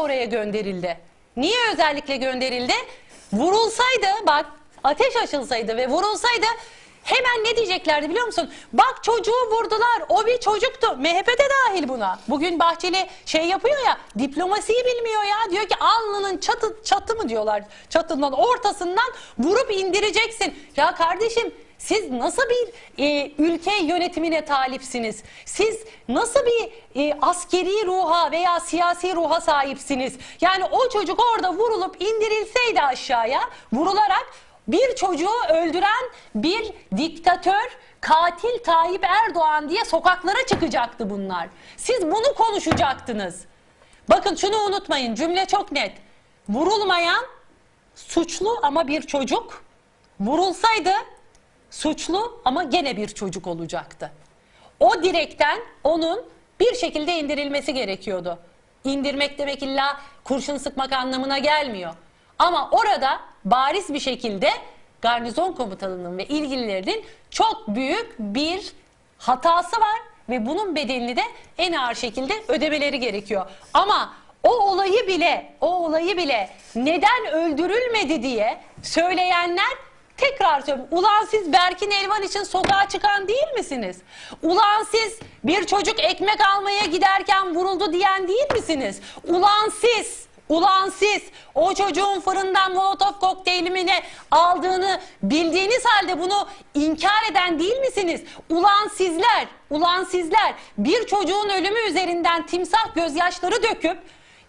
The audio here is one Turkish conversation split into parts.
oraya gönderildi. Niye özellikle gönderildi? Vurulsaydı bak ateş açılsaydı ve vurulsaydı hemen ne diyeceklerdi biliyor musun? Bak çocuğu vurdular o bir çocuktu. MHP de dahil buna. Bugün Bahçeli şey yapıyor ya diplomasiyi bilmiyor ya. Diyor ki alnının çatı, çatı mı diyorlar çatından ortasından vurup indireceksin. Ya kardeşim siz nasıl bir e, ülke yönetimine talipsiniz? Siz nasıl bir e, askeri ruha veya siyasi ruha sahipsiniz? Yani o çocuk orada vurulup indirilseydi aşağıya vurularak bir çocuğu öldüren bir diktatör katil Tayyip Erdoğan diye sokaklara çıkacaktı bunlar. Siz bunu konuşacaktınız. Bakın şunu unutmayın cümle çok net. Vurulmayan suçlu ama bir çocuk. Vurulsaydı suçlu ama gene bir çocuk olacaktı. O direkten onun bir şekilde indirilmesi gerekiyordu. İndirmek demek illa kurşun sıkmak anlamına gelmiyor. Ama orada bariz bir şekilde garnizon komutanının ve ilgililerinin çok büyük bir hatası var ve bunun bedelini de en ağır şekilde ödemeleri gerekiyor. Ama o olayı bile, o olayı bile neden öldürülmedi diye söyleyenler Tekrar söylüyorum. Ulan siz Berkin Elvan için sokağa çıkan değil misiniz? Ulan siz bir çocuk ekmek almaya giderken vuruldu diyen değil misiniz? Ulan siz, ulan siz o çocuğun fırından molotof kokteylimini aldığını bildiğiniz halde bunu inkar eden değil misiniz? Ulan sizler, ulan sizler bir çocuğun ölümü üzerinden timsah gözyaşları döküp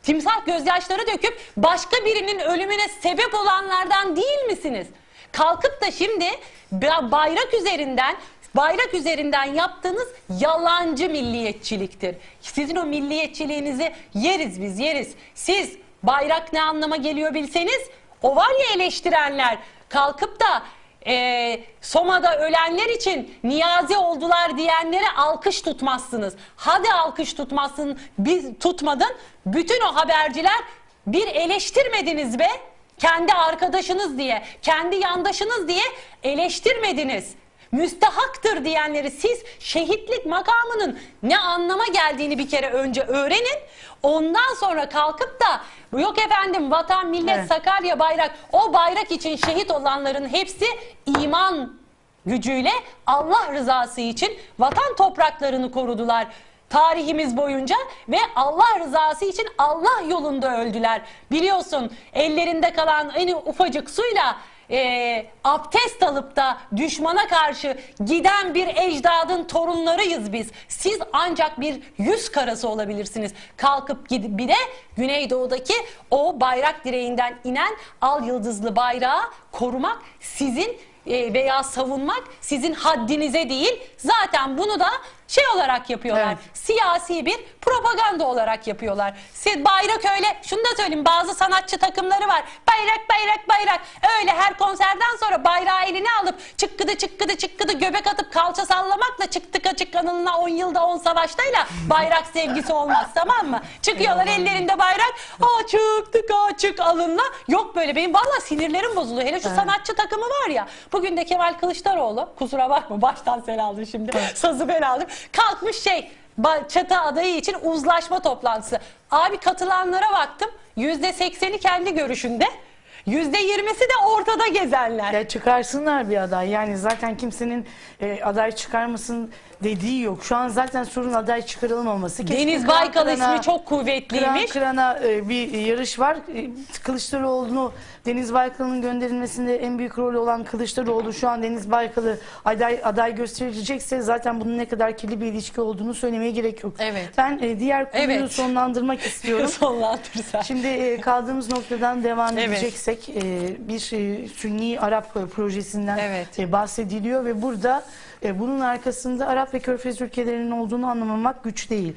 timsah gözyaşları döküp başka birinin ölümüne sebep olanlardan değil misiniz? Kalkıp da şimdi ba- bayrak üzerinden bayrak üzerinden yaptığınız yalancı milliyetçiliktir. Sizin o milliyetçiliğinizi yeriz biz yeriz. Siz bayrak ne anlama geliyor bilseniz o var ya eleştirenler kalkıp da e, Soma'da ölenler için niyazi oldular diyenlere alkış tutmazsınız. Hadi alkış tutmazsın, biz tutmadın. Bütün o haberciler bir eleştirmediniz be kendi arkadaşınız diye, kendi yandaşınız diye eleştirmediniz. Müstehaktır diyenleri siz şehitlik makamının ne anlama geldiğini bir kere önce öğrenin. Ondan sonra kalkıp da yok efendim vatan millet Evet. Sakarya bayrak o bayrak için şehit olanların hepsi iman gücüyle Allah rızası için vatan topraklarını korudular tarihimiz boyunca ve Allah rızası için Allah yolunda öldüler. Biliyorsun ellerinde kalan en ufacık suyla e, abdest alıp da düşmana karşı giden bir ecdadın torunlarıyız biz. Siz ancak bir yüz karası olabilirsiniz. Kalkıp gidip bir de Güneydoğu'daki o bayrak direğinden inen al yıldızlı bayrağı korumak sizin veya savunmak sizin haddinize değil. Zaten bunu da şey olarak yapıyorlar. Evet. Siyasi bir propaganda olarak yapıyorlar. Siz bayrak öyle şunu da söyleyeyim bazı sanatçı takımları var. Bayrak bayrak bayrak. Öyle her konserden sonra bayrağı eline alıp çıkkıdı çıkkıdı çıkkıdı göbek atıp kalça sallamakla çıktık açık kanalına 10 yılda 10 savaştayla bayrak sevgisi olmaz tamam mı? Çıkıyorlar ellerinde bayrak. Açık tık açık alınla. Yok böyle benim valla sinirlerim bozuluyor. Hele şu sanatçı takımı var ya. Bugün de Kemal Kılıçdaroğlu kusura bakma baştan sen aldın şimdi. Sazı ben aldım. Kalkmış şey ba- çatı adayı için uzlaşma toplantısı. Abi katılanlara baktım. Yüzde sekseni kendi görüşünde. Yüzde yirmisi de ortada gezenler. Ya çıkarsınlar bir aday. Yani zaten kimsenin e, aday çıkarmasın dediği yok. Şu an zaten sorun aday çıkarılmaması. Keşke Deniz kıran Baykal kırana- ismi çok Kıran kuvvetliymiş. kırana e, bir yarış var. E, Kılıçdaroğlu'nu Deniz Baykal'ın gönderilmesinde en büyük rolü olan Kılıçdaroğlu şu an Deniz Baykal'ı aday aday gösterilecekse zaten bunun ne kadar kirli bir ilişki olduğunu söylemeye gerek yok. Evet. Ben e, diğer konuyu Evet. sonlandırmak istiyorum. Sonlandırırsan. Şimdi e, kaldığımız noktadan devam Evet. edeceksek e, bir e, Sünni Arap e, projesinden Evet. bahsediliyor ve burada bunun arkasında Arap ve Körfez ülkelerinin olduğunu anlamamak güç değil.